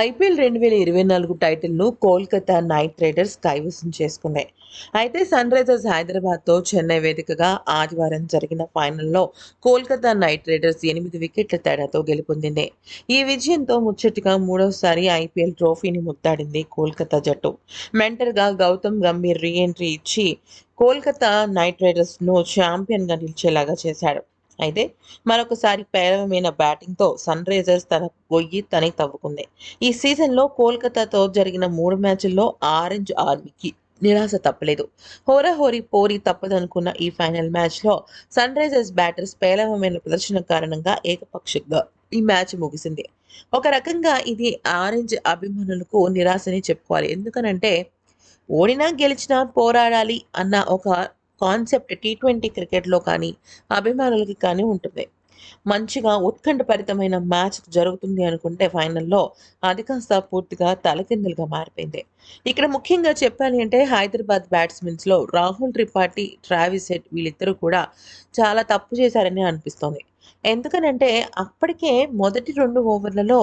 IPL రెండు వేల ఇరవై నాలుగు టైటిల్ను కోల్కతా నైట్ రైడర్స్ కైవసం చేసుకున్నాయి. అయితే సన్ రైజర్స్ హైదరాబాద్తో చెన్నై వేదికగా ఆదివారం జరిగిన ఫైనల్లో కోల్కతా నైట్ రైడర్స్ ఎనిమిది వికెట్ల తేడాతో గెలుపొందింది. ఈ విజయంతో ముచ్చటిగా మూడవసారి ఐపీఎల్ ట్రోఫీని ముత్తాడింది కోల్కతా జట్టు. మెంటర్గా గౌతమ్ గంభీర్ రీ ఎంట్రీ ఇచ్చి కోల్కతా నైట్ రైడర్స్ను ఛాంపియన్గా నిలిచేలాగా చేశాడు. అయితే మరొకసారి పేలవమైన బ్యాటింగ్తో సన్ రైజర్స్ తన గొయ్యి తనే తవ్వుకుంది. ఈ సీజన్లో కోల్కతాతో జరిగిన మూడు మ్యాచ్ల్లో ఆరెంజ్ ఆర్మీకి నిరాశ తప్పలేదు. హోరాహోరీ పోరీ తప్పదనుకున్న ఈ ఫైనల్ మ్యాచ్లో సన్ రైజర్స్ బ్యాటర్స్ పేలవమైన ప్రదర్శన కారణంగా ఏకపక్షంగా ఈ మ్యాచ్ ముగిసింది. ఒక రకంగా ఇది ఆరెంజ్ అభిమానులకు నిరాశని చెప్పుకోవాలి. ఎందుకనంటే ఓడినా గెలిచినా పోరాడాలి అన్న ఒక కాన్సెప్ట్ టీ ట్వంటీ క్రికెట్లో కానీ అభిమానులకి కానీ ఉంటుంది. మంచిగా ఉత్కంఠభరితమైన మ్యాచ్ జరుగుతుంది అనుకుంటే ఫైనల్లో అది కాస్త పూర్తిగా తలకిందులుగా మారిపోయింది. ఇక్కడ ముఖ్యంగా చెప్పాలి అంటే హైదరాబాద్ బ్యాట్స్మెన్స్లో రాహుల్ త్రిపాఠి ట్రావిస్ హెడ్ వీళ్ళిద్దరూ కూడా చాలా తప్పు చేశారని అనిపిస్తోంది. ఎందుకనంటే అప్పటికే మొదటి రెండు ఓవర్లలో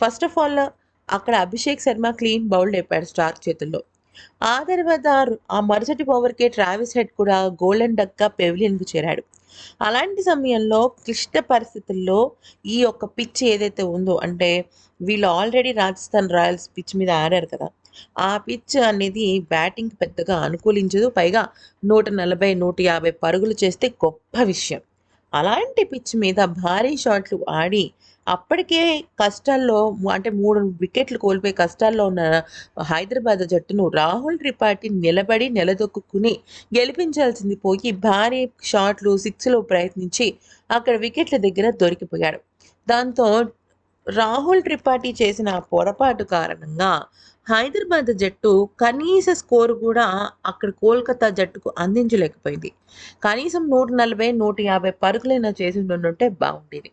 ఫస్ట్ ఆఫ్ ఆల్ అక్కడ అభిషేక్ శర్మ క్లీన్ బౌల్డ్ అయిపోయాడు స్టార్ చేతుల్లో. ఆ తర్వాత ఆ మరుసటి ఓవర్కే ట్రావిస్ హెడ్ కూడా గోల్డెన్ డక్గా పెవిలియన్కు చేరాడు. అలాంటి సమయంలో క్లిష్ట పరిస్థితుల్లో ఈ యొక్క పిచ్ ఏదైతే ఉందో అంటే వీళ్ళు ఆల్రెడీ రాజస్థాన్ రాయల్స్ పిచ్ మీద ఆడారు కదా ఆ పిచ్ అనేది బ్యాటింగ్ పెద్దగా అనుకూలించదు. పైగా నూట నలభై నూట యాభై పరుగులు చేస్తే గొప్ప విషయం. అలాంటి పిచ్ మీద భారీ షాట్లు ఆడి అప్పటికే కష్టాల్లో అంటే మూడు వికెట్లు కోల్పోయి కష్టాల్లో ఉన్న హైదరాబాద్ జట్టును రాహుల్ త్రిపాఠి నిలబడి నిలదొక్కుని గెలిపించాల్సింది పోయి భారీ షాట్లు సిక్స్లో ప్రయత్నించి అక్కడ వికెట్ల దగ్గర దొరికిపోయాడు. దాంతో రాహుల్ త్రిపాఠి చేసిన పొరపాటు కారణంగా హైదరాబాద్ జట్టు కనీస స్కోరు కూడా అక్కడ కోల్కతా జట్టుకు అందించలేకపోయింది. కనీసం నూట నలభై నూట యాభై పరుగులైనా చేసి ఉండుంటే బాగుండేది.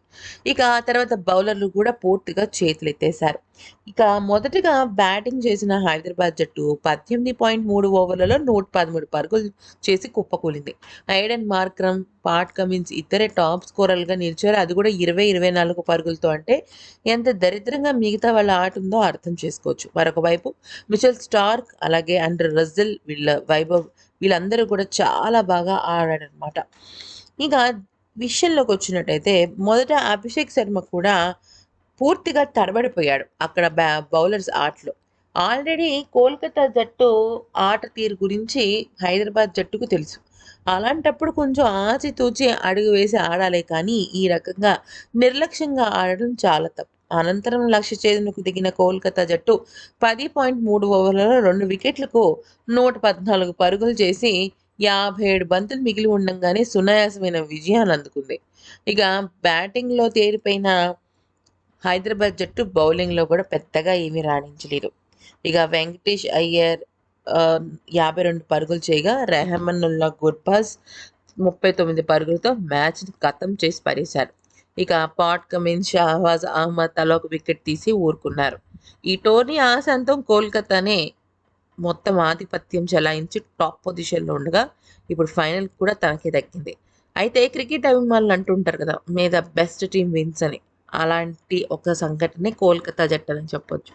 ఇక ఆ తర్వాత బౌలర్లు కూడా పూర్తిగా చేతులు ఎత్తేశారు ఇక మొదటగా బ్యాటింగ్ చేసిన హైదరాబాద్ జట్టు పద్దెనిమిది పాయింట్ మూడు ఓవర్లలో నూట పదమూడు పరుగులు చేసి కుప్పకూలింది. ఐడెన్ మార్క్రమ్ పాట్ కమిన్స్ ఇద్దరే టాప్ స్కోరర్లుగా నిలిచారు. అది కూడా ఇరవై ఇరవై నాలుగు పరుగులతో అంటే ఎంత దరిద్రంగా మిగతా వాళ్ళ ఆట ఉందో అర్థం చేసుకోవచ్చు. మరొక వైపు మిచెల్ స్టార్క్ అలాగే అండర్ రజిల్ వీళ్ళ వైభవ్ వీళ్ళందరూ కూడా చాలా బాగా ఆడారనమాట ఇక విషయంలోకి వచ్చినట్టయితే మొదట అభిషేక్ శర్మ కూడా పూర్తిగా తడబడిపోయాడు అక్కడ బ్యా బౌలర్స్ ఆటలో. ఆల్రెడీ కోల్కతా జట్టు ఆట తీరు గురించి హైదరాబాద్ జట్టుకు తెలుసు. అలాంటప్పుడు కొంచెం ఆచితూచి అడుగు వేసి ఆడాలి కానీ ఈ రకంగా నిర్లక్ష్యంగా ఆడడం చాలా తప్పు. అనంతరం లక్ష్య ఛేదనకు దిగిన కోల్కతా జట్టు పది పాయింట్ మూడు ఓవర్లలో రెండు వికెట్లకు నూట పద్నాలుగు పరుగులు చేసి యాభై ఏడు బంతులు మిగిలి ఉండగానే సునాయాసమైన విజయాన్ని అందుకుంది. ఇక బ్యాటింగ్లో తేరిపోయిన హైదరాబాద్ జట్టు బౌలింగ్లో కూడా పెద్దగా ఏమీ రాణించలేదు. ఇక వెంకటేష్ అయ్యర్ యాభై రెండు పరుగులు చేయగా రెహమన్నుల్లా గుర్బాజ్ ముప్పై తొమ్మిది పరుగులతో మ్యాచ్ని ఖతం చేసి పడేశారు ఇక పాట్ కమిన్ షహబాజ్ అహ్మద్ తల ఒక వికెట్ తీసి ఊరుకున్నారు. ఈ టోర్నీ ఆశాంతం కోల్కతానే మొత్తం ఆధిపత్యం చెలాయించి టాప్ పొజిషన్లో ఉండగా ఇప్పుడు ఫైనల్ కూడా తనకే దక్కింది. అయితే క్రికెట్ అభిమానులు అంటుంటారు కదా may the best team wins అని. అలాంటి ఒక సంఘటనే కోల్కతా జట్టు అని చెప్పొచ్చు.